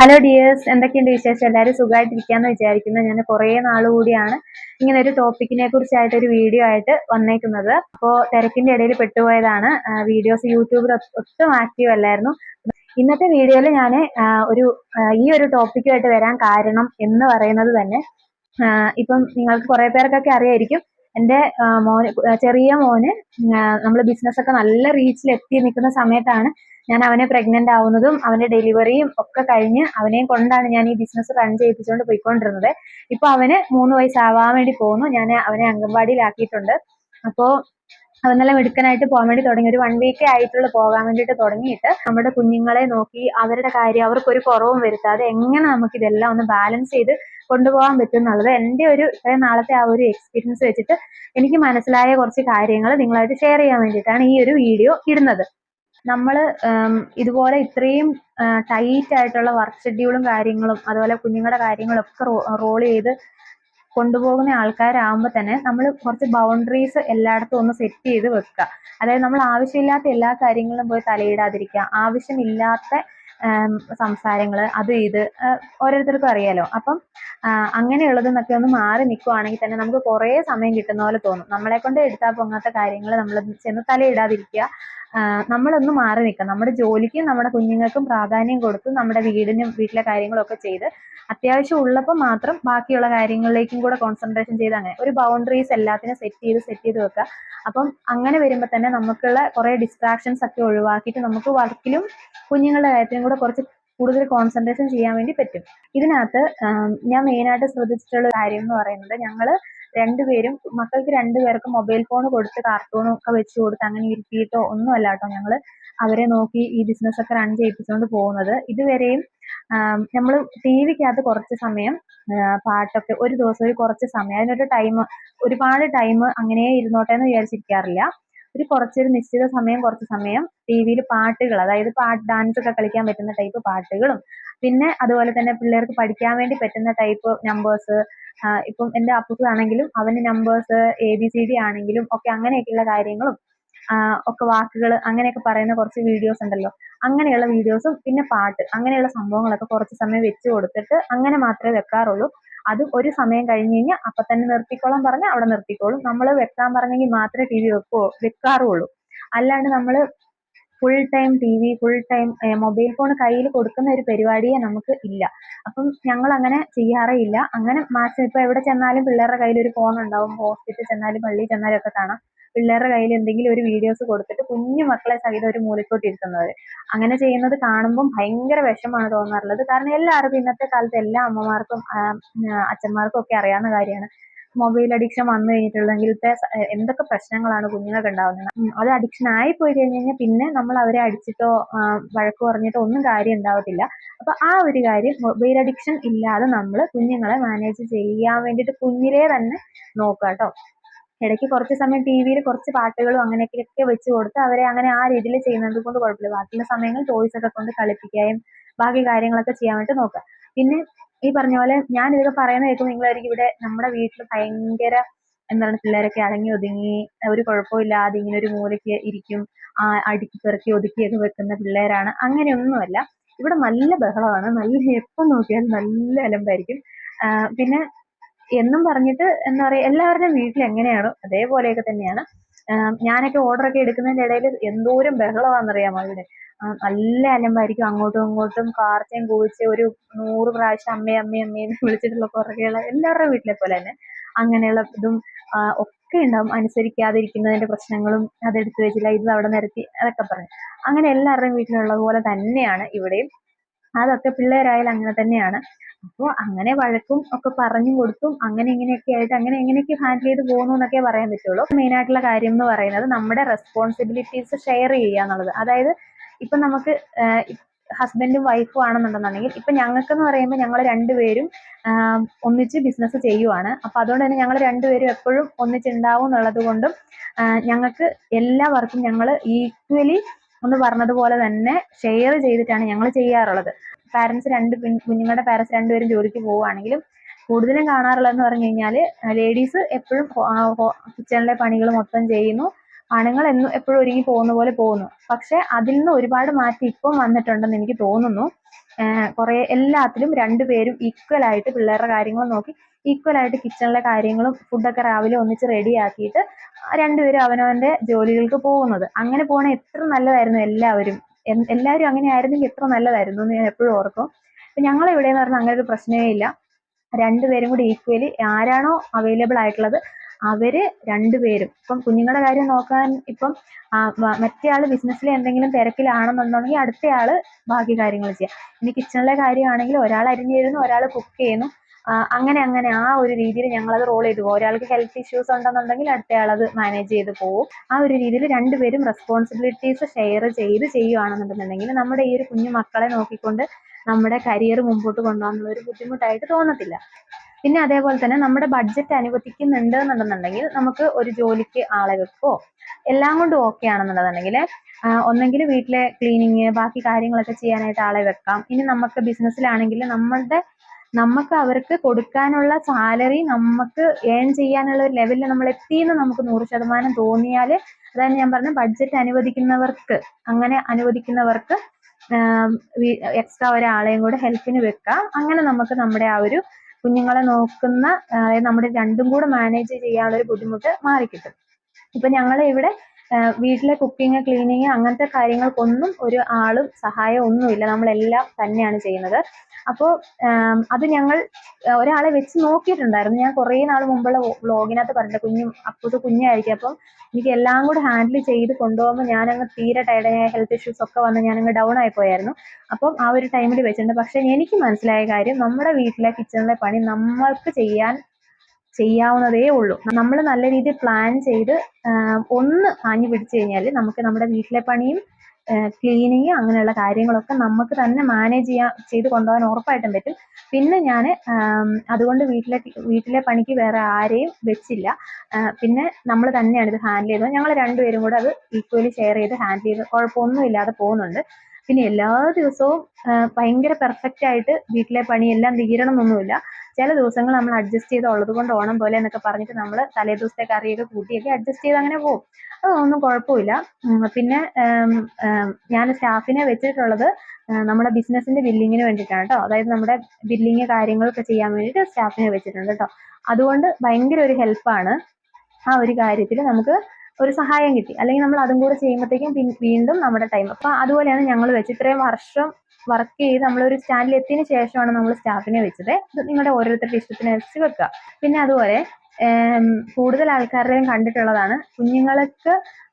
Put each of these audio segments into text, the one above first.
Hello dears എന്തൊക്കെയുണ്ട് വിശേഷം? എല്ലാവരും സുഖമായിട്ടിരിക്കാന്ന് വിചാരിക്കുന്നു. ഞാൻ കുറേ നാൾ കൂടിയാണ് ഇങ്ങനെ ഒരു ടോപ്പിക്കിനെ കുറിച്ചായിട്ട് ഒരു വീഡിയോ ആയിട്ട് വന്നേക്കുന്നത്. അപ്പോൾ തിരക്കിന്റെ ഇടയിൽ പെട്ടുപോയതാണ്. വീഡിയോസ് യൂട്യൂബിൽ ഒട്ടും ആക്റ്റീവ് അല്ലായിരുന്നു. ഇന്നത്തെ വീഡിയോയിൽ ഞാൻ ഒരു ഈ ഒരു ടോപ്പിക്കുമായിട്ട് വരാൻ കാരണം എന്ന് പറയുന്നത് തന്നെ ഇപ്പം നിങ്ങൾക്ക് കുറേ പേർക്കൊക്കെ അറിയായിരിക്കും എന്റെ മോന് ചെറിയ മോന് നമ്മൾ ബിസിനസ് ഒക്കെ നല്ല റീച്ചിൽ എത്തി നിൽക്കുന്ന സമയത്താണ് ഞാൻ അവനെ പ്രഗ്നന്റ് ആവുന്നതും അവന്റെ ഡെലിവറിയും ഒക്കെ കഴിഞ്ഞ് അവനെയും കൊണ്ടാണ് ഞാൻ ഈ ബിസിനസ് റൺ ചെയ്യിപ്പിച്ചുകൊണ്ട് പോയിക്കൊണ്ടിരുന്നത്. ഇപ്പൊ അവന് മൂന്ന് വയസ്സാവാൻ വേണ്ടി പോകുന്നു ഞാൻ അവനെ അംഗൻവാടിയിലാക്കിയിട്ടുണ്ട്. അപ്പോ അവൻ നല്ല മിടുക്കനായിട്ട് പോകാൻ വേണ്ടി തുടങ്ങി. ഒരു വൺ വീക്കേ ആയിട്ടുള്ള പോകാൻ വേണ്ടിയിട്ട് തുടങ്ങിയിട്ട് നമ്മുടെ കുഞ്ഞുങ്ങളെ നോക്കി അവരുടെ കാര്യം അവർക്കൊരു കുറവും വരുത്താതെ എങ്ങനെ നമുക്ക് ഇതെല്ലാം ഒന്ന് ബാലൻസ് ചെയ്ത് കൊണ്ടുപോകാൻ പറ്റും എന്നുള്ളത് എന്റെ ഒരു ഇത്രയും നാളത്തെ ആ ഒരു എക്സ്പീരിയൻസ് വെച്ചിട്ട് എനിക്ക് മനസ്സിലായ കുറച്ച് കാര്യങ്ങൾ നിങ്ങളായിട്ട് ഷെയർ ചെയ്യാൻ വേണ്ടിയിട്ടാണ് ഈ ഒരു വീഡിയോ ഇടുന്നത്. നമ്മൾ ഇതുപോലെ ഇത്രയും ടൈറ്റ് ആയിട്ടുള്ള വർക്ക് ഷെഡ്യൂളും കാര്യങ്ങളും അതുപോലെ കുഞ്ഞുങ്ങളുടെ കാര്യങ്ങളും ഒക്കെ റോൾ ചെയ്ത് കൊണ്ടുപോകുന്ന ആൾക്കാരാകുമ്പോൾ തന്നെ നമ്മൾ കുറച്ച് ബൗണ്ടറീസ് എല്ലായിടത്തും ഒന്ന് സെറ്റ് ചെയ്ത് വെക്കുക. അതായത് നമ്മൾ ആവശ്യമില്ലാത്ത എല്ലാ കാര്യങ്ങളും പോയി തലയിടാതിരിക്കുക. ആവശ്യമില്ലാത്ത സംസാരങ്ങൾ അത് ഇത് ഓരോരുത്തർക്കും അറിയാലോ. അപ്പം അങ്ങനെയുള്ളതെന്നൊക്കെ ഒന്ന് മാറി നിൽക്കുവാണെങ്കിൽ തന്നെ നമുക്ക് കുറേ സമയം കിട്ടുന്ന പോലെ തോന്നും. നമ്മളെ കൊണ്ട് എടുത്താൽ പൊങ്ങാത്ത കാര്യങ്ങൾ നമ്മൾ ചെന്ന് തലയിടാതിരിക്കുക. നമ്മളൊന്ന് മാറി നിൽക്കാം നമ്മുടെ ജോലിക്കും നമ്മുടെ കുഞ്ഞുങ്ങൾക്കും പ്രാധാന്യം കൊടുത്ത് നമ്മുടെ വീടിനും വീട്ടിലെ കാര്യങ്ങളൊക്കെ ചെയ്ത് അത്യാവശ്യം ഉള്ളപ്പോൾ മാത്രം ബാക്കിയുള്ള കാര്യങ്ങളിലേക്കും കൂടെ കോൺസെൻട്രേഷൻ ചെയ്ത് അങ്ങനെ ഒരു ബൗണ്ടറീസ് എല്ലാത്തിനും സെറ്റ് ചെയ്ത് സെറ്റ് ചെയ്ത് വെക്കുക. അപ്പം അങ്ങനെ വരുമ്പോൾ തന്നെ നമുക്കുള്ള കുറേ ഡിസ്ട്രാക്ഷൻസ് ഒക്കെ ഒഴിവാക്കിയിട്ട് നമുക്ക് വർക്കിലും കുഞ്ഞുങ്ങളുടെ കാര്യത്തിലും കൂടെ കുറച്ച് കൂടുതൽ കോൺസെൻട്രേഷൻ ചെയ്യാൻ വേണ്ടി പറ്റും. ഇതിനകത്ത് ഞാൻ മെയിനായിട്ട് ശ്രദ്ധിച്ചിട്ടുള്ള കാര്യം എന്ന് പറയുന്നത് ഞങ്ങൾ രണ്ടുപേരും മക്കൾക്ക് രണ്ടുപേർക്കും മൊബൈൽ ഫോൺ കൊടുത്ത് കാർട്ടൂണും ഒക്കെ വെച്ച് കൊടുത്ത് അങ്ങനെ ഇരുത്തിയിട്ടോ ഒന്നും അല്ല കേട്ടോ ഞങ്ങൾ അവരെ നോക്കി ഈ ബിസിനസ് ഒക്കെ റൺ ചെയ്യിപ്പിച്ചുകൊണ്ട് പോകുന്നത്. ഇതുവരെയും നമ്മൾ ടി വിക്കകത്ത് കുറച്ച് സമയം പാട്ടൊക്കെ ഒരു ദിവസം ഒരു കുറച്ച് സമയം അതിനൊരു ടൈം ഒരുപാട് ടൈം അങ്ങനെ ഇരുന്നോട്ടെ എന്ന് വിചാരിച്ചിരിക്കാറില്ല. ഒരു കുറച്ചൊരു നിശ്ചിത സമയം കുറച്ച് സമയം ടി വിയിൽ പാട്ടുകൾ അതായത് പാട്ട് ഡാൻസ് ഒക്കെ കളിക്കാൻ പറ്റുന്ന ടൈപ്പ് പാട്ടുകളും പിന്നെ അതുപോലെ തന്നെ പിള്ളേർക്ക് പഠിക്കാൻ വേണ്ടി പറ്റുന്ന ടൈപ്പ് നമ്പേഴ്സ് ഇപ്പം എന്റെ അപ്പൂസാണെങ്കിലും അവന് numbers A B C D ആണെങ്കിലും ഒക്കെ അങ്ങനെയൊക്കെയുള്ള കാര്യങ്ങളും ഒക്കെ വാക്കുകൾ അങ്ങനെയൊക്കെ പറയുന്ന കുറച്ച് വീഡിയോസ് ഉണ്ടല്ലോ. അങ്ങനെയുള്ള വീഡിയോസും പിന്നെ പാട്ട് അങ്ങനെയുള്ള സംഭവങ്ങളൊക്കെ കുറച്ച് സമയം വെച്ച് കൊടുത്തിട്ട് അങ്ങനെ മാത്രമേ വെക്കാറുള്ളൂ. അത് ഒരു സമയം കഴിഞ്ഞ് കഴിഞ്ഞാൽ അപ്പൊ തന്നെ നിർത്തിക്കോളാൻ പറഞ്ഞാൽ അവിടെ നിർത്തിക്കോളും. നമ്മൾ വെക്കാൻ പറഞ്ഞെങ്കിൽ മാത്രമേ ടി വി വെക്കോ വെക്കാറുള്ളൂ. അല്ലാണ്ട് നമ്മൾ full time T V full time mobile phone കയ്യിൽ കൊടുക്കുന്ന ഒരു പരിപാടിയെ നമുക്ക് ഇല്ല. അപ്പം ഞങ്ങൾ അങ്ങനെ ചെയ്യാറേ ഇല്ല. അങ്ങനെ മാക്സിമം ഇപ്പൊ എവിടെ ചെന്നാലും പിള്ളേരുടെ കയ്യിൽ ഒരു ഫോൺ ഉണ്ടാവും. ഹോസ്പിറ്റലിൽ ചെന്നാലും പള്ളിയിൽ ചെന്നാലും ഒക്കെ കാണാം. പിള്ളേരുടെ കയ്യിൽ എന്തെങ്കിലും ഒരു വീഡിയോസ് കൊടുത്തിട്ട് കുഞ്ഞു മക്കളെ സഹിതം ഒരു മൂലക്കോട്ട് ഇരുത്തുന്നത്. അങ്ങനെ ചെയ്യുന്നത് കാണുമ്പം ഭയങ്കര വിഷമാണ് തോന്നാറുള്ളത്. കാരണം എല്ലാവർക്കും ഇന്നത്തെ കാലത്ത് എല്ലാ അമ്മമാർക്കും അച്ഛന്മാർക്കും ഒക്കെ അറിയാവുന്ന കാര്യമാണ്. മൊബൈൽ അഡിക്ഷൻ വന്നു ഏ, എന്തൊക്കെ പ്രശ്നങ്ങളാണ് കുഞ്ഞുങ്ങൾക്ക് ഉണ്ടാവുന്നത്? അത് അഡിക്ഷൻ ആയി പോയി കഴിഞ്ഞ് കഴിഞ്ഞാൽ പിന്നെ നമ്മൾ അവരെ അടിച്ചിട്ടോ വഴക്ക് പറഞ്ഞിട്ടോ ഒന്നും കാര്യം ഉണ്ടാവത്തില്ല. അപ്പൊ ആ ഒരു കാര്യം മൊബൈൽ അഡിക്ഷൻ ഇല്ലാതെ നമ്മൾ കുഞ്ഞുങ്ങളെ മാനേജ് ചെയ്യാൻ വേണ്ടിയിട്ട് കുഞ്ഞിലേ തന്നെ നോക്കുക കേട്ടോ ഇടയ്ക്ക് കുറച്ച് സമയം ടി വിയിൽ കുറച്ച് പാട്ടുകളും അങ്ങനെയൊക്കെ വെച്ച് കൊടുത്ത് അവരെ അങ്ങനെ ആ രീതിയിൽ ചെയ്യുന്നത് കൊണ്ട് കുഴപ്പമില്ല. ബാക്കിയുള്ള സമയങ്ങൾ ടോയ്സ് ഒക്കെ കൊണ്ട് കളിപ്പിക്കുകയും ബാക്കി കാര്യങ്ങളൊക്കെ ചെയ്യാൻ വേണ്ടി നോക്കുക. പിന്നെ ഈ പറഞ്ഞ പോലെ ഞാൻ ഇതൊക്കെ പറയുന്ന കേൾക്കുമ്പോൾ നിങ്ങളായിരിക്കും ഇവിടെ നമ്മുടെ വീട്ടിൽ ഭയങ്കര എന്താണ് പിള്ളേരൊക്കെ അടങ്ങി ഒതുങ്ങി ഒരു കുഴപ്പമില്ലാതെ ഇങ്ങനെ ഒരു മൂലയ്ക്ക് ഇരിക്കും ആ അടുക്കി പെറുക്കി ഒതുക്കിയൊക്കെ വെക്കുന്ന പിള്ളേരാണ്. അങ്ങനെയൊന്നുമല്ല. ഇവിടെ നല്ല ബഹളമാണ്. നല്ല എപ്പം നോക്കിയാൽ നല്ല അലമ്പായിരിക്കും. പിന്നെ എന്നും പറഞ്ഞിട്ട് എന്താ പറയാ എല്ലാവരുടെയും വീട്ടിൽ എങ്ങനെയാണോ അതേപോലെയൊക്കെ തന്നെയാണ്. ഞാനൊക്കെ ഓർഡർ ഒക്കെ എടുക്കുന്നതിന്റെ ഇടയിൽ എന്തോരം ബഹളമാണെന്നറിയാമോ ഇവിടെ? നല്ല അലമ്പായിരിക്കും. അങ്ങോട്ടും ഇങ്ങോട്ടും കാർച്ചയും കൂവിച്ച് ഒരു നൂറ് പ്രാവശ്യം അമ്മേ അമ്മേ അമ്മേ എന്ന് വിളിച്ചിട്ടുള്ള പുറകെയുള്ള എല്ലാവരുടെ വീട്ടിലെ പോലെ തന്നെ അങ്ങനെയുള്ള ഇതും ഒക്കെ ഉണ്ടാവും. അനുസരിക്കാതിരിക്കുന്നതിന്റെ പ്രശ്നങ്ങളും അതെടുത്ത് വെച്ചില്ല. ഇത് അവിടെ നിരത്തി അതൊക്കെ പറഞ്ഞു. അങ്ങനെ എല്ലാവരുടെയും വീട്ടിലുള്ളത് പോലെ തന്നെയാണ് ഇവിടെയും. അതൊക്കെ പിള്ളേരായാലും അങ്ങനെ തന്നെയാണ്. അപ്പോൾ അങ്ങനെ വഴക്കും ഒക്കെ പറഞ്ഞു കൊടുത്തും അങ്ങനെ ഇങ്ങനെയൊക്കെ ആയിട്ട് അങ്ങനെ എങ്ങനെയൊക്കെ ഹാൻഡിൽ ചെയ്ത് പോകുന്നു എന്നൊക്കെ പറയാൻ പറ്റുള്ളൂ. മെയിൻ ആയിട്ടുള്ള കാര്യം എന്ന് പറയുന്നത് നമ്മുടെ റെസ്പോൺസിബിലിറ്റീസ് ഷെയർ ചെയ്യുക എന്നുള്ളത്. അതായത് ഇപ്പൊ നമുക്ക് ഹസ്ബൻഡും വൈഫും ആണെന്നുണ്ടെന്നുണ്ടെങ്കിൽ ഇപ്പൊ ഞങ്ങൾക്ക് എന്ന് പറയുമ്പോൾ ഞങ്ങൾ രണ്ടുപേരും ഒന്നിച്ച് ബിസിനസ് ചെയ്യുവാണ്. അപ്പൊ അതുകൊണ്ട് തന്നെ ഞങ്ങൾ രണ്ടുപേരും എപ്പോഴും ഒന്നിച്ചുണ്ടാവും എന്നുള്ളത് കൊണ്ടും ഞങ്ങൾക്ക് എല്ലാ വർക്കും ഞങ്ങൾ ഈക്വലി ഒന്ന് പറഞ്ഞതുപോലെ തന്നെ ഷെയർ ചെയ്തിട്ടാണ് ഞങ്ങൾ ചെയ്യാറുള്ളത്. പാരന്റ്സ് രണ്ട് കുഞ്ഞുങ്ങളുടെ പാരന്റ്സ് രണ്ടുപേരും ജോലിക്ക് പോവുകയാണെങ്കിലും കൂടുതലും കാണാറുള്ളതെന്ന് പറഞ്ഞു കഴിഞ്ഞാൽ ലേഡീസ് എപ്പോഴും കിച്ചണിലെ പണികൾ മൊത്തം ചെയ്യുന്നു. ആണുങ്ങൾ എന്നും എപ്പോഴും ഒരുങ്ങി പോകുന്ന പോലെ പോകുന്നു. പക്ഷെ അതിൽ നിന്ന് ഒരുപാട് മാറ്റി ഇപ്പം വന്നിട്ടുണ്ടെന്ന് എനിക്ക് തോന്നുന്നു. കുറേ എല്ലാത്തിലും രണ്ടുപേരും ഈക്വൽ ആയിട്ട് പിള്ളേരുടെ കാര്യങ്ങൾ നോക്കി ഈക്വൽ ആയിട്ട് കിച്ചണിലെ കാര്യങ്ങളും ഫുഡൊക്കെ രാവിലെ ഒന്നിച്ച് റെഡിയാക്കിയിട്ട് രണ്ടുപേരും അവനവന്റെ ജോലികൾക്ക് പോകുന്നത്. അങ്ങനെ പോണ എത്ര നല്ലതായിരുന്നു എല്ലാവരും. എല്ലാവരും അങ്ങനെ ആയിരുന്നെങ്കിൽ എത്ര നല്ലതായിരുന്നു എന്ന് ഞാൻ എപ്പോഴും ഓർക്കും. അപ്പൊ ഞങ്ങളെ ഇവിടെ എന്ന് പറഞ്ഞാൽ അങ്ങനെ ഒരു പ്രശ്നമേ ഇല്ല. രണ്ടുപേരും കൂടി ഈക്വലി ആരാണോ അവൈലബിൾ ആയിട്ടുള്ളത് അവർ രണ്ടുപേരും. ഇപ്പം കുഞ്ഞുങ്ങളുടെ കാര്യം നോക്കാൻ ഇപ്പം ആൾ ബിസിനസ്സിൽ എന്തെങ്കിലും തിരക്കിലാണെന്നുണ്ടെങ്കിൽ അടുത്തയാൾ ബാക്കി കാര്യങ്ങൾ ചെയ്യാം. ഇനി കിച്ചണിലെ കാര്യമാണെങ്കിൽ ഒരാൾ അരിഞ്ഞു തരുന്നു ഒരാൾ കുക്ക് ചെയ്യുന്നു. അങ്ങനെ അങ്ങനെ ആ ഒരു രീതിയിൽ ഞങ്ങളത് റോൾ ചെയ്തു പോകും. ഒരാൾക്ക് ഹെൽത്ത് ഇഷ്യൂസ് ഉണ്ടെന്നുണ്ടെങ്കിൽ അടുത്ത അത് മാനേജ് ചെയ്ത് പോകും. ആ ഒരു രീതിയിൽ രണ്ടുപേരും റെസ്പോൺസിബിലിറ്റീസ് ഷെയർ ചെയ്ത് ചെയ്യുകയാണെന്നുണ്ടെന്നുണ്ടെങ്കിൽ നമ്മുടെ ഈ ഒരു കുഞ്ഞു മക്കളെ നോക്കിക്കൊണ്ട് നമ്മുടെ കരിയർ മുമ്പോട്ട് കൊണ്ടുപോകാനുള്ള ഒരു ബുദ്ധിമുട്ടായിട്ട് തോന്നത്തില്ല. പിന്നെ അതേപോലെ തന്നെ നമ്മുടെ ബഡ്ജറ്റ് അനുവദിക്കുന്നുണ്ട് എന്നുണ്ടെന്നുണ്ടെങ്കിൽ നമുക്ക് ഒരു ജോലിക്ക് ആളെ വെക്കോ എല്ലാം കൊണ്ടും ഓക്കെ ആണെന്നുണ്ടെന്നുണ്ടെങ്കിൽ ഒന്നെങ്കിൽ വീട്ടിലെ ക്ലീനിങ് ബാക്കി കാര്യങ്ങളൊക്കെ ചെയ്യാനായിട്ട് ആളെ വെക്കാം. ഇനി നമുക്ക് ബിസിനസ്സിലാണെങ്കിൽ നമ്മളുടെ നമുക്ക് അവർക്ക് കൊടുക്കാനുള്ള സാലറി നമുക്ക് ഏൺ ചെയ്യാനുള്ള ഒരു ലെവലിൽ നമ്മൾ എത്തിയെന്ന് നമുക്ക് നൂറ് ശതമാനം തോന്നിയാൽ അതാണ് ഞാൻ പറഞ്ഞ ബഡ്ജറ്റ് അനുവദിക്കുന്നവർക്ക് അങ്ങനെ അനുവദിക്കുന്നവർക്ക് എക്സ്ട്രാ ഒരാളെയും കൂടെ ഹെൽപ്പിന് വെക്കാം. അങ്ങനെ നമുക്ക് നമ്മുടെ ആ ഒരു കുഞ്ഞുങ്ങളെ നോക്കുന്ന നമ്മുടെ രണ്ടും കൂടെ മാനേജ് ചെയ്യാനുള്ള ഒരു ബുദ്ധിമുട്ട് മാറിക്കിട്ടും. ഇപ്പൊ ഞങ്ങളെ ഇവിടെ വീട്ടിലെ കുക്കിംഗ് ക്ലീനിങ് അങ്ങനത്തെ കാര്യങ്ങൾക്കൊന്നും ഒരു ആളും സഹായം ഒന്നുമില്ല. നമ്മളെല്ലാം തന്നെയാണ് ചെയ്യുന്നത്. അപ്പോൾ അത് ഞങ്ങൾ ഒരാളെ വെച്ച് നോക്കിയിട്ടുണ്ടായിരുന്നു. ഞാൻ കുറേ നാൾ മുമ്പുള്ള വ്ളോഗിനകത്ത് പറഞ്ഞു കുഞ്ഞു അപ്പൂസ് കുഞ്ഞായിരിക്കും. അപ്പം എനിക്ക് എല്ലാം കൂടെ ഹാൻഡിൽ ചെയ്ത് കൊണ്ടുപോകുമ്പോൾ ഞാനങ്ങ് തീരെ ടയർഡായ ഹെൽത്ത് ഇഷ്യൂസ് ഒക്കെ വന്ന് ഞാനങ്ങ് ഡൗൺ ആയി പോയായിരുന്നു. അപ്പം ആ ഒരു ടൈമിൽ വെച്ചിട്ടുണ്ട്. പക്ഷേ എനിക്ക് മനസ്സിലായ കാര്യം നമ്മുടെ വീട്ടിലെ കിച്ചണിലെ പണി നമ്മൾക്ക് ചെയ്യാൻ ചെയ്യാവുന്നതേ ഉള്ളൂ. നമ്മൾ നല്ല രീതിയിൽ പ്ലാൻ ചെയ്ത് ഒന്ന് ആഞ്ഞു പിടിച്ചു കഴിഞ്ഞാൽ നമുക്ക് നമ്മുടെ വീട്ടിലെ പണിയും ക്ലീനിങ് അങ്ങനെയുള്ള കാര്യങ്ങളൊക്കെ നമുക്ക് തന്നെ മാനേജ് ചെയ്യാൻ ചെയ്ത് കൊണ്ടുപോകാൻ ഉറപ്പായിട്ടും പറ്റും. പിന്നെ ഞാൻ അതുകൊണ്ട് വീട്ടിലെ വീട്ടിലെ പണിക്ക് വേറെ ആരെയും വെച്ചില്ല. പിന്നെ നമ്മൾ തന്നെയാണ് ഇത് ഹാൻഡിൽ ചെയ്തത്. ഞങ്ങൾ രണ്ടുപേരും കൂടെ അത് ഈക്വലി ഷെയർ ചെയ്ത് ഹാൻഡിൽ ചെയ്ത്. കുഴപ്പമൊന്നും ഇല്ലാതെ പോകുന്നുണ്ട്. പിന്നെ എല്ലാ ദിവസവും ഭയങ്കര പെർഫെക്റ്റ് ആയിട്ട് വീട്ടിലെ പണിയെല്ലാം തീരണം എന്നൊന്നുമില്ല ചില ദിവസങ്ങൾ നമ്മൾ അഡ്ജസ്റ്റ് ചെയ്ത് ഉള്ളത് കൊണ്ട് ഓണം പോലെ എന്നൊക്കെ പറഞ്ഞിട്ട് നമ്മൾ തലേ ദിവസത്തെ കറിയൊക്കെ കൂട്ടിയൊക്കെ അഡ്ജസ്റ്റ് ചെയ്ത് അങ്ങനെ പോകും. അതൊന്നും കുഴപ്പമില്ല. പിന്നെ ഞാൻ സ്റ്റാഫിനെ വെച്ചിട്ടുള്ളത് നമ്മുടെ ബിസിനസിന്റെ ബില്ലിങ്ങിന് വേണ്ടിയിട്ടാണ് കേട്ടോ അതായത് നമ്മുടെ ബില്ലിങ് കാര്യങ്ങളൊക്കെ ചെയ്യാൻ വേണ്ടിയിട്ട് സ്റ്റാഫിനെ വെച്ചിട്ടുണ്ട് കേട്ടോ അതുകൊണ്ട് ഭയങ്കര ഒരു ഹെൽപ്പാണ് ആ ഒരു കാര്യത്തിൽ നമുക്ക് ഒരു സഹായം കിട്ടി. അല്ലെങ്കിൽ നമ്മൾ അതും കൂടെ ചെയ്യുമ്പോഴത്തേക്കും വീണ്ടും നമ്മുടെ ടൈം അപ്പൊ അതുപോലെയാണ് ഞങ്ങൾ വെച്ച് ഇത്രയും വർഷം വർക്ക് ചെയ്ത് നമ്മളൊരു സ്റ്റാൻഡിൽ എത്തിയതിനു ശേഷമാണ് നമ്മൾ സ്റ്റാഫിനെ വെച്ചത്. ഇത് നിങ്ങളുടെ ഓരോരുത്തരുടെ ഇഷ്ടത്തിന് വെച്ച് വെക്കുക. പിന്നെ അതുപോലെ കൂടുതൽ ആൾക്കാരുടെയും കണ്ടിട്ടുള്ളതാണ് കുഞ്ഞുങ്ങൾക്ക്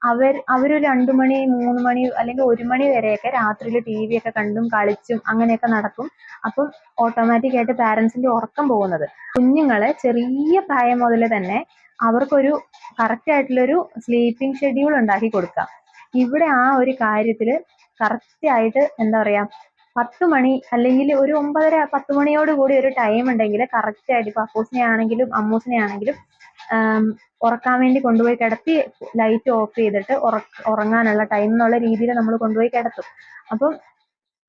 അവർ അവർ രണ്ടു മണി മൂന്ന് മണി അല്ലെങ്കിൽ ഒരു മണി വരെയൊക്കെ രാത്രിയിൽ ടി വി ഒക്കെ കണ്ടും കളിച്ചും അങ്ങനെയൊക്കെ നടക്കും. അപ്പം ഓട്ടോമാറ്റിക് ആയിട്ട് പാരന്റ്സിന്റെ ഉറക്കം പോകുന്നത്. കുഞ്ഞുങ്ങളെ ചെറിയ പ്രായം മുതൽ തന്നെ അവർക്കൊരു കറക്റ്റ് ആയിട്ടുള്ളൊരു സ്ലീപ്പിംഗ് ഷെഡ്യൂൾ ഉണ്ടാക്കി കൊടുക്കാം. ഇവിടെ ആ ഒരു കാര്യത്തിൽ കറക്റ്റ് ആയിട്ട് എന്താ പറയാ പത്ത് മണി അല്ലെങ്കിൽ ഒരു ഒമ്പതര പത്ത് മണിയോട് കൂടി ഒരു ടൈം ഉണ്ടെങ്കിൽ കറക്റ്റ് ആയിട്ട് ഇപ്പൊ അപ്പൂസിനെ ആണെങ്കിലും അമ്മൂസിനെ ആണെങ്കിലും ഉറക്കാൻ വേണ്ടി കൊണ്ടുപോയി കിടത്തി ലൈറ്റ് ഓഫ് ചെയ്തിട്ട് ഉറങ്ങാനുള്ള ടൈം എന്നുള്ള രീതിയിൽ നമ്മൾ കൊണ്ടുപോയി കിടത്തും. അപ്പം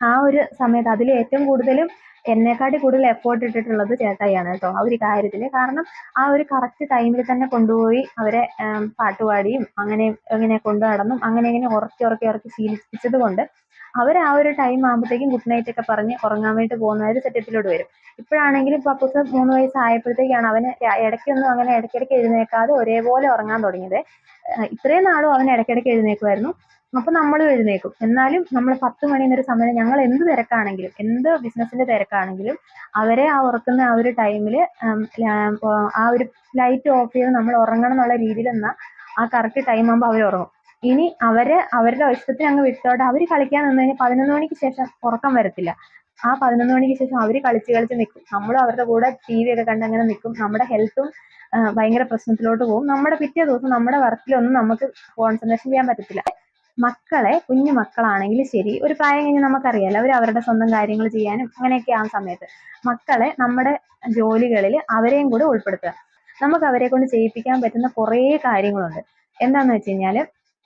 ആ ഒരു സമയത്ത് അതിൽ ഏറ്റവും കൂടുതലും എന്നെക്കാട്ടി കൂടുതൽ എഫേർട്ട് ഇട്ടിട്ടുള്ളത് ചേട്ടായിയാണ് കേട്ടോ ആ ഒരു കാര്യത്തിൽ കാരണം ആ ഒരു കറക്റ്റ് ടൈമിൽ തന്നെ കൊണ്ടുപോയി അവരെ പാട്ടുപാടിയും അങ്ങനെ അങ്ങനെ കൊണ്ടു നടന്നും അങ്ങനെ ഇങ്ങനെ ഉറക്കി ഉറക്കി ഉറക്കി ശീലിപ്പിച്ചത് കൊണ്ട് അവർ ആ ഒരു ടൈം ആകുമ്പോഴത്തേക്കും ഗുഡ് നൈറ്റ് ഒക്കെ പറഞ്ഞ് ഉറങ്ങാൻ വേണ്ടി പോകുന്ന ഒരു സെറ്റപ്പിലോട്ട് വരും. ഇപ്പോഴാണെങ്കിൽ പപ്പൂസ് മൂന്ന് വയസ്സായപ്പോഴത്തേക്കാണ് അവന് ഇടയ്ക്കൊന്നും അങ്ങനെ ഇടയ്ക്കിടയ്ക്ക് എഴുന്നേക്കാതെ ഒരേപോലെ ഉറങ്ങാൻ തുടങ്ങിയത്. ഇത്രയും നാളും അവൻ ഇടയ്ക്കിടയ്ക്ക് എഴുന്നേക്കുമായിരുന്നു അപ്പൊ നമ്മൾ എഴുന്നേക്കും എന്നാലും നമ്മൾ പത്ത് മണി എന്നൊരു സമയം ഞങ്ങൾ എന്ത് തിരക്കാണെങ്കിലും എന്ത് ബിസിനസിന്റെ തിരക്കാണെങ്കിലും അവരെ ആ ഉറക്കുന്ന ആ ഒരു ടൈമിൽ ആ ഒരു ലൈറ്റ് ഓഫ് ചെയ്ത് നമ്മൾ ഉറങ്ങണം എന്നുള്ള രീതിയിൽ എന്നാൽ ആ കറക്റ്റ് ടൈം ആകുമ്പോൾ അവർ ഉറങ്ങും. ഇനി അവരെ അവരുടെ ഇഷ്ടത്തിന് അങ്ങ് വിട്ടോട്ടെ. അവർ കളിക്കാൻ നിന്ന് കഴിഞ്ഞാൽ പതിനൊന്ന് മണിക്ക് ശേഷം ഉറക്കം വരത്തില്ല. ആ പതിനൊന്ന് മണിക്ക് ശേഷം അവർ കളിച്ച് കളിച്ച് നിൽക്കും നമ്മളും അവരുടെ കൂടെ ടി വി ഒക്കെ കണ്ട് അങ്ങനെ നിൽക്കും നമ്മുടെ ഹെൽത്തും ഭയങ്കര പ്രശ്നത്തിലോട്ട് പോകും. നമ്മുടെ പിറ്റേ ദിവസം നമ്മുടെ വർക്കിലൊന്നും നമുക്ക് കോൺസെൻട്രേഷൻ ചെയ്യാൻ പറ്റത്തില്ല. മക്കളെ കുഞ്ഞു മക്കളാണെങ്കിലും ശരി. ഒരു പ്രായം കഴിഞ്ഞ് നമുക്കറിയാലോ അവർ അവരുടെ സ്വന്തം കാര്യങ്ങൾ ചെയ്യാനും അങ്ങനെയൊക്കെ ആ സമയത്ത്. മക്കളെ നമ്മുടെ ജോലികളിൽ അവരെയും കൂടെ ഉൾപ്പെടുത്തുക. നമുക്ക് അവരെ കൊണ്ട് ചെയ്യിപ്പിക്കാൻ പറ്റുന്ന കുറേ കാര്യങ്ങളുണ്ട്. എന്താന്ന് വെച്ച് കഴിഞ്ഞാൽ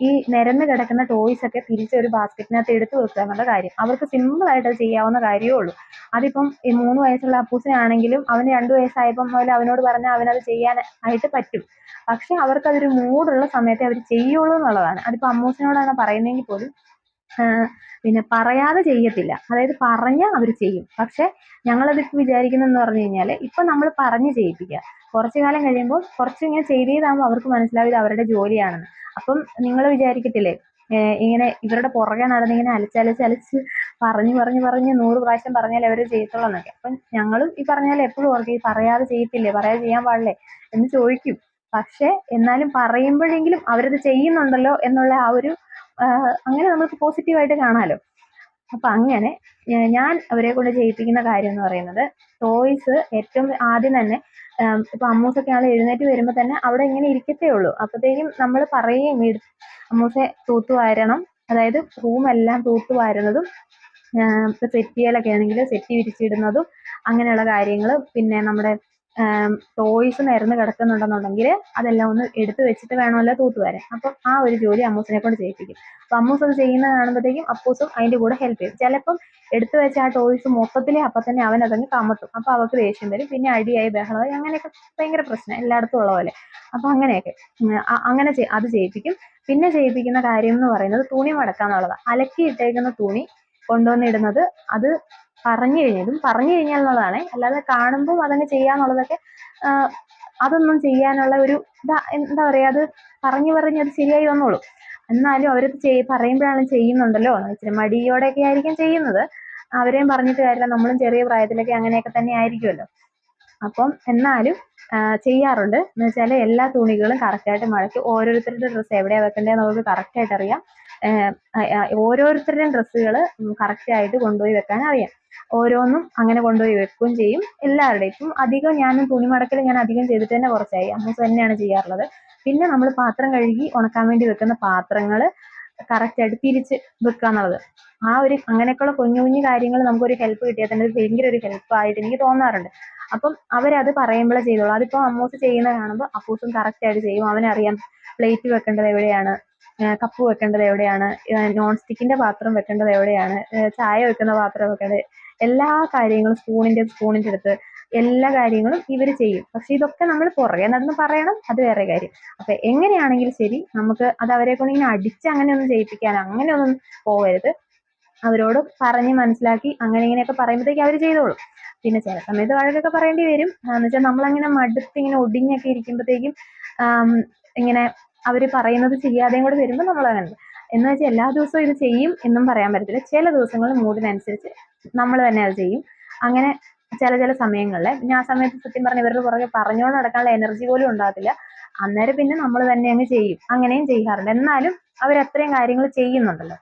ഈ നിരന്ന് കിടക്കുന്ന ടോയ്സ് ഒക്കെ തിരിച്ച് ഒരു ബാസ്ക്കറ്റിനകത്ത് എടുത്തു വെക്കുക എന്നുള്ള കാര്യം. അവർക്ക് സിമ്പിൾ ആയിട്ട് ചെയ്യാവുന്ന കാര്യമേ ഉള്ളൂ. അതിപ്പം ഈ മൂന്ന് വയസ്സുള്ള അപ്പൂസിനാണെങ്കിലും അവന് രണ്ടു വയസ്സായപ്പം മുതൽ അവനോട് പറഞ്ഞാൽ അവനത് ചെയ്യാൻ ആയിട്ട് പറ്റും. പക്ഷെ അവർക്ക് അതൊരു മൂടുള്ള സമയത്തെ അവർ ചെയ്യുള്ളൂ എന്നുള്ളതാണ്. അതിപ്പോൾ അമ്മൂസിനോടാണ് പറയുന്നതെങ്കിൽ പോലും പിന്നെ പറയാതെ ചെയ്യത്തില്ല. അതായത് പറഞ്ഞാൽ അവർ ചെയ്യും. പക്ഷെ ഞങ്ങളത് വിചാരിക്കുന്നതെന്ന് പറഞ്ഞു കഴിഞ്ഞാൽ ഇപ്പം നമ്മൾ പറഞ്ഞ് ചെയ്യിപ്പിക്കുക. കുറച്ച് കാലം കഴിയുമ്പോൾ കുറച്ച് ഇങ്ങനെ ചെയ്ത് ചെയ്താകുമ്പോൾ അവർക്ക് മനസ്സിലാവും ഇത് അവരുടെ ജോലിയാണെന്ന്. അപ്പം നിങ്ങൾ വിചാരിക്കത്തില്ലേ ഇങ്ങനെ ഇവരുടെ പുറകെ നടന്ന് ഇങ്ങനെ അലച്ചലച്ച് അലച്ച് പറഞ്ഞ് പറഞ്ഞ് പറഞ്ഞ് നൂറ് പ്രാവശ്യം പറഞ്ഞാലേ അവർ ചെയ്യത്തുള്ളൂ എന്നൊക്കെ. അപ്പം ഞങ്ങളും ഈ പറഞ്ഞാൽ എപ്പോഴും ഓർക്കും ഈ പറയാതെ ചെയ്യത്തില്ലേ പറയാതെ ചെയ്യാൻ പാടില്ലേ എന്ന് ചോദിക്കും. പക്ഷെ എന്നാലും പറയുമ്പോഴെങ്കിലും അവരത് ചെയ്യുന്നുണ്ടല്ലോ എന്നുള്ള ആ ഒരു അങ്ങനെ നമുക്ക് പോസിറ്റീവായിട്ട് കാണാമല്ലോ അപ്പൊ അങ്ങനെ ഞാൻ അവരെ കൊണ്ട് ചെയ്യിപ്പിക്കുന്ന കാര്യം എന്ന് പറയുന്നത് ടോയ്സ് ഏറ്റവും ആദ്യം തന്നെ ഇപ്പൊ അമ്മൂസൊക്കെ ആൾ എഴുന്നേറ്റ് വരുമ്പോ തന്നെ അവിടെ ഇങ്ങനെ ഇരിക്കത്തേ ഉള്ളൂ. അപ്പത്തേക്കും നമ്മൾ പറയുകയും അമ്മൂസെ തൂത്തുവാരണം അതായത് റൂമെല്ലാം എല്ലാം തൂത്തു വാരുന്നതും ആഹ് ഇപ്പൊ സെറ്റികളൊക്കെ ആണെങ്കിൽ സെറ്റി വിരിച്ചിടുന്നതും അങ്ങനെയുള്ള കാര്യങ്ങൾ പിന്നെ നമ്മുടെ ടോയ്സ് നിരന്ന് കിടക്കുന്നുണ്ടെന്നുണ്ടെങ്കിൽ അതെല്ലാം ഒന്ന് എടുത്തു വെച്ചിട്ട് വേണമല്ലോ തൂത്തുവാരാൻ. അപ്പം ആ ഒരു ജോലി അമ്മൂസിനെ കൊണ്ട് ചെയ്യിപ്പിക്കും. അപ്പൊ അമ്മൂസ് അത് ചെയ്യുന്നത് കാണുമ്പോഴത്തേക്കും അപ്പൂസും അതിന്റെ കൂടെ ഹെൽപ്പ് ചെയ്യും. ചിലപ്പം എടുത്തു വെച്ച ആ ടോയ്സ് മൊത്തത്തിലെ അപ്പം തന്നെ അവൻ അതങ്ങ് കമത്തും അപ്പൊ അവർക്ക് ദേഷ്യം വരും. പിന്നെ അടിയായി ബഹളമായി അങ്ങനെയൊക്കെ ഭയങ്കര പ്രശ്നം. എല്ലായിടത്തും ഉള്ള പോലെ. അപ്പൊ അങ്ങനെയൊക്കെ. അങ്ങനെ അത് ചെയ്യിപ്പിക്കും. പിന്നെ ചെയ്യിപ്പിക്കുന്ന കാര്യം എന്ന് പറയുന്നത് തുണി മടക്കാന്നുള്ളതാണ് അലക്കി ഇട്ടേക്കുന്ന തുണി കൊണ്ടുവന്നിടുന്നത് അത് പറഞ്ഞു കഴിഞ്ഞതും പറഞ്ഞു കഴിഞ്ഞാൽ എന്നുള്ളതാണ് അല്ലാതെ കാണുമ്പോൾ അതങ്ങ് ചെയ്യാന്നുള്ളതൊക്കെ അതൊന്നും ചെയ്യാനുള്ള ഒരു ഇതാ എന്താ പറയാ അത് പറഞ്ഞു പറഞ്ഞ് അത് ശരിയായി വന്നോളൂ. എന്നാലും അവരത് ചെയ് പറയുമ്പോഴാണ് ചെയ്യുന്നുണ്ടല്ലോ. ഇച്ചിരി മടിയോടെയൊക്കെ ആയിരിക്കും ചെയ്യുന്നത്. അവരെയും പറഞ്ഞിട്ട് കാര്യമില്ല. നമ്മളും ചെറിയ പ്രായത്തിലൊക്കെ അങ്ങനെയൊക്കെ തന്നെ ആയിരിക്കുമല്ലോ. അപ്പം എന്നാലും ചെയ്യാറുണ്ട്. എന്ന് വെച്ചാൽ എല്ലാ തുണികളും കറക്റ്റായിട്ട് മടക്കി ഓരോരുത്തരുടെ ഡ്രസ്സ് എവിടെയാണ് വെക്കേണ്ടത് നമുക്ക് കറക്റ്റായിട്ട് അറിയാം. ഓരോരുത്തരുടെയും ഡ്രസ്സുകൾ കറക്റ്റായിട്ട് കൊണ്ടുപോയി വെക്കാൻ അറിയാം. ഓരോന്നും അങ്ങനെ കൊണ്ടുപോയി വെക്കുകയും ചെയ്യും. എല്ലാവരുടെയും ഇപ്പം അധികം ഞാനും തുണി മടക്കൽ ഞാൻ അധികം ചെയ്തിട്ട് തന്നെ കുറച്ചായി. അമ്മ തന്നെയാണ് ചെയ്യാറുള്ളത്. പിന്നെ നമ്മൾ പാത്രം കഴുകി ഉണക്കാൻ വേണ്ടി വെക്കുന്ന പാത്രങ്ങൾ കറക്റ്റായിട്ട് തിരിച്ച് വെക്കുക എന്നുള്ളത്. ആ ഒരു അങ്ങനെയൊക്കെയുള്ള കുഞ്ഞു കുഞ്ഞു കാര്യങ്ങൾ നമുക്കൊരു ഹെൽപ്പ് കിട്ടിയാൽ തന്നെ ഭയങ്കര ഒരു ഹെൽപ്പായിട്ട് എനിക്ക് തോന്നാറുണ്ട്. അപ്പം അവരത് പറയുമ്പോഴേ ചെയ്തോളൂ. അതിപ്പോൾ അമ്മൂസ് ചെയ്യുന്ന കാണുമ്പോൾ അപ്പൂസും കറക്റ്റ് ആയിട്ട് ചെയ്യും. അവനറിയാം പ്ലേറ്റ് വെക്കേണ്ടത് എവിടെയാണ് കപ്പ് വെക്കേണ്ടത് എവിടെയാണ് നോൺ സ്റ്റിക്കിന്റെ പാത്രം വെക്കേണ്ടത് എവിടെയാണ് ചായ വെക്കുന്ന പാത്രം വെക്കേണ്ടത് എല്ലാ കാര്യങ്ങളും സ്പൂണിന്റെ സ്പൂണിന്റെ അടുത്ത് എല്ലാ കാര്യങ്ങളും ഇവർ ചെയ്യും. പക്ഷെ ഇതൊക്കെ നമ്മൾ പുറകെ നടന്ന് പറയണം അത് വേറെ കാര്യം. അപ്പൊ എങ്ങനെയാണെങ്കിലും ശരി നമുക്ക് അത് അവരെ കൊണ്ട് ഇങ്ങനെ അടിച്ച് അങ്ങനെയൊന്നും ചെയ്യിപ്പിക്കാൻ അങ്ങനെയൊന്നും പോകരുത്. അവരോട് പറഞ്ഞ് മനസ്സിലാക്കി അങ്ങനെ ഇങ്ങനെയൊക്കെ പറയുമ്പോഴത്തേക്ക് അവർ ചെയ്തോളും. പിന്നെ ചില സമയത്ത് വഴക്കൊക്കെ പറയേണ്ടി വരും. എന്ന് വെച്ചാൽ നമ്മളങ്ങനെ മടുത്ത് ഇങ്ങനെ ഒടിഞ്ഞൊക്കെ ഇരിക്കുമ്പോഴത്തേക്കും ഇങ്ങനെ അവർ പറയുന്നത് ചെയ്യാതെയും കൂടെ വരുമ്പോൾ നമ്മളങ്ങനെ. എന്ന് വെച്ചാൽ എല്ലാ ദിവസവും ഇത് ചെയ്യും എന്നും പറയാൻ പറ്റത്തില്ല. ചില ദിവസങ്ങൾ മൂഡിനനുസരിച്ച് നമ്മൾ തന്നെ അത് ചെയ്യും. അങ്ങനെ ചില ചില സമയങ്ങളിൽ പിന്നെ ആ സമയത്ത് സത്യം പറഞ്ഞ ഇവരുടെ പുറകെ പറഞ്ഞുകൊണ്ട് നടക്കാനുള്ള എനർജി പോലും ഉണ്ടാകത്തില്ല. അന്നേരം പിന്നെ നമ്മൾ തന്നെ അങ്ങ് ചെയ്യും. അങ്ങനെയും ചെയ്യാറുണ്ട്. എന്നാലും അവർ അത്രയും കാര്യങ്ങൾ ചെയ്യുന്നുണ്ടല്ലോ.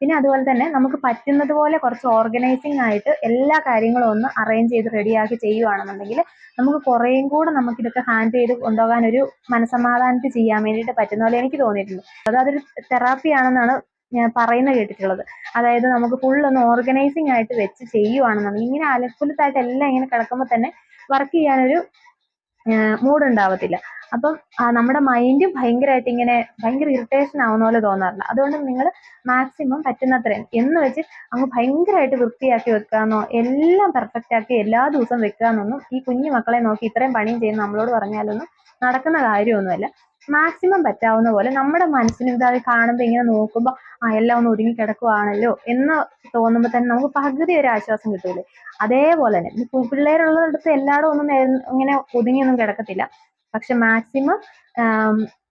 പിന്നെ അതുപോലെ തന്നെ നമുക്ക് പറ്റുന്നത് പോലെ കുറച്ച് ഓർഗനൈസിങ് ആയിട്ട് എല്ലാ കാര്യങ്ങളും ഒന്ന് അറേഞ്ച് ചെയ്ത് റെഡിയാക്കി ചെയ്യുവാണെന്നുണ്ടെങ്കിൽ നമുക്ക് കുറേയും കൂടെ നമുക്ക് ഇതൊക്കെ ഹാൻഡിൽ ചെയ്ത് കൊണ്ടുപോകാൻ ഒരു മനസമാധാനത്തിൽ ചെയ്യാൻ വേണ്ടിയിട്ട് പറ്റുന്ന പോലെ എനിക്ക് തോന്നിയിട്ടുണ്ട്. അത് അതൊരു തെറാപ്പി ആണെന്നാണ് ഞാൻ പറയുന്നത് കേട്ടിട്ടുള്ളത്. അതായത് നമുക്ക് ഫുൾ ഒന്ന് ഓർഗനൈസിങ് ആയിട്ട് വെച്ച് ചെയ്യുവാണെന്നുണ്ടെങ്കിൽ ഇങ്ങനെ അലക്കുലത്തായിട്ട് എല്ലാം ഇങ്ങനെ കിടക്കുമ്പോൾ തന്നെ വർക്ക് ചെയ്യാനൊരു മൂഡ് ഉണ്ടാവത്തില്ല. അപ്പം നമ്മുടെ മൈൻഡ് ഭയങ്കരമായിട്ട് ഇങ്ങനെ ഭയങ്കര ഇറിറ്റേഷൻ ആവുന്ന പോലെ തോന്നാറില്ല. അതുകൊണ്ട് നിങ്ങൾ മാക്സിമം പറ്റുന്നത്രയും. എന്ന് വെച്ച് അങ്ങ് ഭയങ്കരമായിട്ട് വൃത്തിയാക്കി വെക്കാന്നോ എല്ലാം പെർഫെക്റ്റ് ആക്കി എല്ലാ ദിവസവും വെക്കാന്നൊന്നും ഈ കുഞ്ഞു മക്കളെ നോക്കി ഇത്രയും പണിയും ചെയ്യുന്ന നമ്മളോട് പറഞ്ഞാലൊന്നും നടക്കുന്ന കാര്യമൊന്നുമല്ല. മാക്സിമം പറ്റാവുന്ന പോലെ നമ്മുടെ മനസ്സിന് ഇത് അത് കാണുമ്പോൾ ഇങ്ങനെ നോക്കുമ്പോൾ ആ എല്ലാം ഒന്ന് ഒതുങ്ങി കിടക്കുവാണല്ലോ എന്ന് തോന്നുമ്പോൾ തന്നെ നമുക്ക് പകുതി ഒരു ആശ്വാസം കിട്ടൂലേ. അതേപോലെ തന്നെ പിള്ളേരുള്ളടത്ത് എല്ലായിടും ഒന്നും ഇങ്ങനെ ഒതുങ്ങിയൊന്നും കിടക്കത്തില്ല. പക്ഷെ മാക്സിമം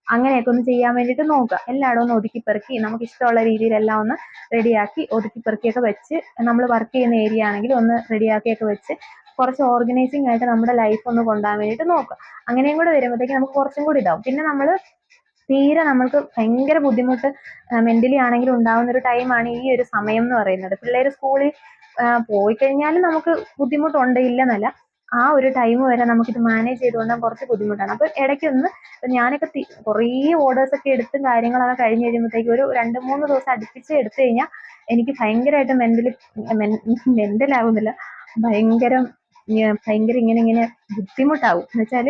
അങ്ങനെയൊക്കെ ഒന്ന് ചെയ്യാൻ വേണ്ടിയിട്ട് നോക്കുക. എല്ലായിടവും ഒന്ന് ഒതുക്കി പെറുക്കി നമുക്ക് ഇഷ്ടമുള്ള രീതിയിലെല്ലാം ഒന്ന് റെഡിയാക്കി ഒതുക്കി പെറുക്കിയൊക്കെ വെച്ച് നമ്മൾ വർക്ക് ചെയ്യുന്ന ഏരിയ ആണെങ്കിൽ ഒന്ന് റെഡിയാക്കിയൊക്കെ വെച്ച് കുറച്ച് ഓർഗനൈസിങ് ആയിട്ട് നമ്മുടെ ലൈഫ് ഒന്ന് കൊണ്ടുപോകാൻ വേണ്ടിയിട്ട് നോക്കുക. അങ്ങനെയും കൂടെ വരുമ്പോഴത്തേക്ക് നമുക്ക് കുറച്ചും കൂടി ഇതാവും. പിന്നെ നമ്മൾ തീരെ നമ്മൾക്ക് ഭയങ്കര ബുദ്ധിമുട്ട് മെന്റലി ആണെങ്കിലും ഉണ്ടാവുന്ന ഒരു ടൈമാണ് ഈ ഒരു സമയം എന്ന് പറയുന്നത്. പിള്ളേർ സ്കൂളിൽ പോയി കഴിഞ്ഞാലും നമുക്ക് ബുദ്ധിമുട്ടുണ്ട് ഇല്ലെന്നല്ല. ആ ഒരു ടൈം വരെ നമുക്കിത് മാനേജ് ചെയ്തുകൊണ്ടാൽ കുറച്ച് ബുദ്ധിമുട്ടാണ്. അപ്പൊ ഇടയ്ക്കൊന്ന് ഞാനൊക്കെ കുറേ ഓർഡേഴ്സ് ഒക്കെ എടുത്തും കാര്യങ്ങളൊക്കെ കഴിഞ്ഞ് കഴിയുമ്പോഴത്തേക്ക് ഒരു രണ്ട് മൂന്ന് ദിവസം അടുപ്പിച്ച് എടുത്തു കഴിഞ്ഞാൽ എനിക്ക് ഭയങ്കരമായിട്ട് മെന്റലി മെന്റൽ ആവുന്നില്ല. ഭയങ്കര ഭയങ്കര ഇങ്ങനെ ഇങ്ങനെ ബുദ്ധിമുട്ടാവും. എന്ന് വെച്ചാൽ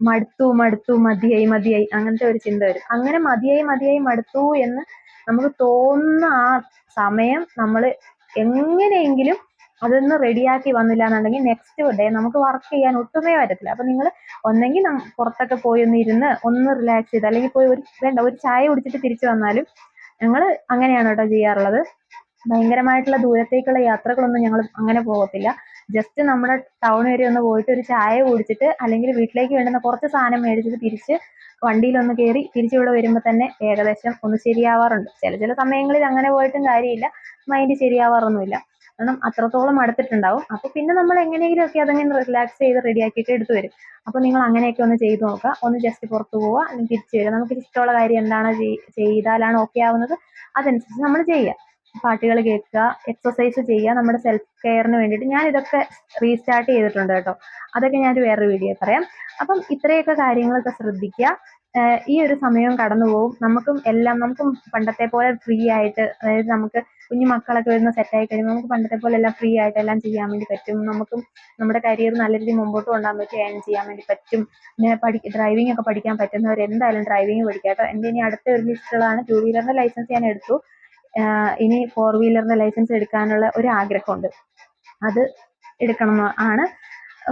മടുത്തു മടുത്തു മതിയായി മതിയായി അങ്ങനത്തെ ഒരു ചിന്ത വരും. അങ്ങനെ മതിയായി മതിയായി മടുത്തു എന്ന് നമുക്ക് തോന്നുന്ന ആ സമയം നമ്മൾ എങ്ങനെയെങ്കിലും അതൊന്ന് റെഡിയാക്കി വന്നില്ല എന്നുണ്ടെങ്കിൽ നെക്സ്റ്റ് ഡേ നമുക്ക് വർക്ക് ചെയ്യാൻ ഒട്ടുമേ പറ്റത്തില്ല. അപ്പൊ നിങ്ങൾ ഒന്നെങ്കിൽ പുറത്തൊക്കെ പോയി ഒന്ന് ഇരുന്ന് ഒന്ന് റിലാക്സ് ചെയ്ത് അല്ലെങ്കിൽ പോയി ഒരു വേണ്ട ഒരു ചായ കുടിച്ചിട്ട് തിരിച്ചു വന്നാലും ഞങ്ങൾ അങ്ങനെയാണ് കേട്ടോ ചെയ്യാറുള്ളത്. ഭയങ്കരമായിട്ടുള്ള ദൂരത്തേക്കുള്ള യാത്രകളൊന്നും ഞങ്ങൾ അങ്ങനെ പോകത്തില്ല. ജസ്റ്റ് നമ്മുടെ ടൗൺ വരെ ഒന്ന് പോയിട്ട് ഒരു ചായ കുടിച്ചിട്ട് അല്ലെങ്കിൽ വീട്ടിലേക്ക് വേണ്ടുന്ന കുറച്ച് സാധനം മേടിച്ചിട്ട് തിരിച്ച് വണ്ടിയിലൊന്ന് കയറി തിരിച്ചിവിടെ വരുമ്പോൾ തന്നെ ഏകദേശം ഒന്ന് ശരിയാവാറുണ്ട്. ചില ചില സമയങ്ങളിൽ അങ്ങനെ പോയിട്ടും കാര്യമില്ല. മൈൻഡ് ശരിയാവാറൊന്നുമില്ല. കാരണം അത്രത്തോളം അടുത്തിട്ടുണ്ടാവും. അപ്പോൾ പിന്നെ നമ്മൾ എങ്ങനെയെങ്കിലും ഒക്കെ അതങ്ങനെ റിലാക്സ് ചെയ്ത് റെഡിയാക്കിയിട്ട് എടുത്തു വരും. അപ്പോൾ നിങ്ങൾ അങ്ങനെയൊക്കെ ഒന്ന് ചെയ്തു നോക്കുക. ഒന്ന് ജസ്റ്റ് പുറത്തു പോവുക. അല്ലെങ്കിൽ തിരിച്ചു വരിക. നമുക്ക് ഇഷ്ടമുള്ള കാര്യം എന്താണ് ചെയ്താലാണ് ഓക്കെ ആവുന്നത്. അതനുസരിച്ച് നമ്മൾ ചെയ്യുക. പാട്ടുകൾ കേൾക്കുക എക്സസൈസ് ചെയ്യുക നമ്മുടെ സെൽഫ് കെയറിന് വേണ്ടിയിട്ട് ഞാൻ ഇതൊക്കെ റീസ്റ്റാർട്ട് ചെയ്തിട്ടുണ്ട് കേട്ടോ. അതൊക്കെ ഞാനൊരു വേറൊരു വീഡിയോ പറയാം. അപ്പം ഇത്രയൊക്കെ കാര്യങ്ങളൊക്കെ ശ്രദ്ധിക്കുക. ഈ ഒരു സമയവും കടന്നു പോകും നമുക്കും എല്ലാം നമുക്കും പണ്ടത്തെ പോലെ ഫ്രീ ആയിട്ട് അതായത് നമുക്ക് കുഞ്ഞു മക്കളൊക്കെ വരുന്ന സെറ്റായി കഴിയുമ്പോൾ നമുക്ക് പണ്ടത്തെ പോലെ എല്ലാം ഫ്രീ ആയിട്ട് എല്ലാം ചെയ്യാൻ വേണ്ടി പറ്റും. നമുക്കും നമ്മുടെ കരിയർ നല്ല രീതിയിൽ മുമ്പോട്ട് കൊണ്ടുപോകാൻ പറ്റും ഏൺ ചെയ്യാൻ വേണ്ടി പറ്റും. പിന്നെ പഠി ഡ്രൈവിംഗ് ഒക്കെ പഠിക്കാൻ പറ്റുന്നവർ എന്തായാലും ഡ്രൈവിംഗ് പഠിക്കാം കേട്ടോ. എന്റെ ഇനി അടുത്ത ഒരു ലിസ്റ്റുള്ളതാണ് ടൂ വീലറിന്റെ ലൈസൻസ് ഞാൻ എടുത്തു. ഇനി ഫോർ വീലറിന്റെ ലൈസൻസ് എടുക്കാനുള്ള ഒരു ആഗ്രഹമുണ്ട്. അത് എടുക്കണം ആണ്.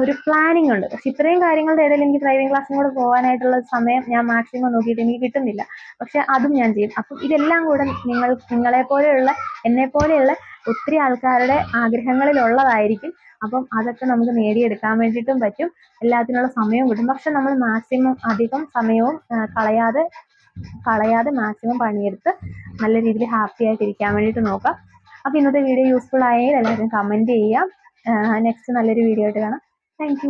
ഒരു പ്ലാനിങ് ഉണ്ട്. പക്ഷെ ഇത്രയും കാര്യങ്ങളുടെ ഇടയിൽ എനിക്ക് ഡ്രൈവിംഗ് ക്ലാസ്സിന് കൂടെ പോകാനായിട്ടുള്ള സമയം ഞാൻ മാക്സിമം നോക്കിയിട്ട് എനിക്ക് കിട്ടുന്നില്ല. പക്ഷെ അതും ഞാൻ ചെയ്യും. അപ്പം ഇതെല്ലാം കൂടെ നിങ്ങൾ നിങ്ങളെ പോലെയുള്ള എന്നെ പോലെയുള്ള ഒത്തിരി ആൾക്കാരുടെ ആഗ്രഹങ്ങളിലുള്ളതായിരിക്കും. അപ്പം അതൊക്കെ നമുക്ക് നേടിയെടുക്കാൻ വേണ്ടിയിട്ടും പറ്റും. എല്ലാത്തിനുള്ള സമയവും കിട്ടും. പക്ഷെ നമ്മൾ മാക്സിമം അധികം സമയവും കളയാതെ കളയാതെ മാക്സിമം പണിയെടുത്ത് നല്ല രീതിയിൽ ഹാപ്പി ആയിട്ട് ഇരിക്കാൻ വേണ്ടിയിട്ട് നോക്കാം. അപ്പോൾ ഇന്നത്തെ വീഡിയോ യൂസ്ഫുൾ ആയെങ്കിൽ എല്ലാവരും കമന്റ് ചെയ്യാം നെക്സ്റ്റ് നല്ലൊരു വീഡിയോ ആയിട്ട് കാണാം. താങ്ക്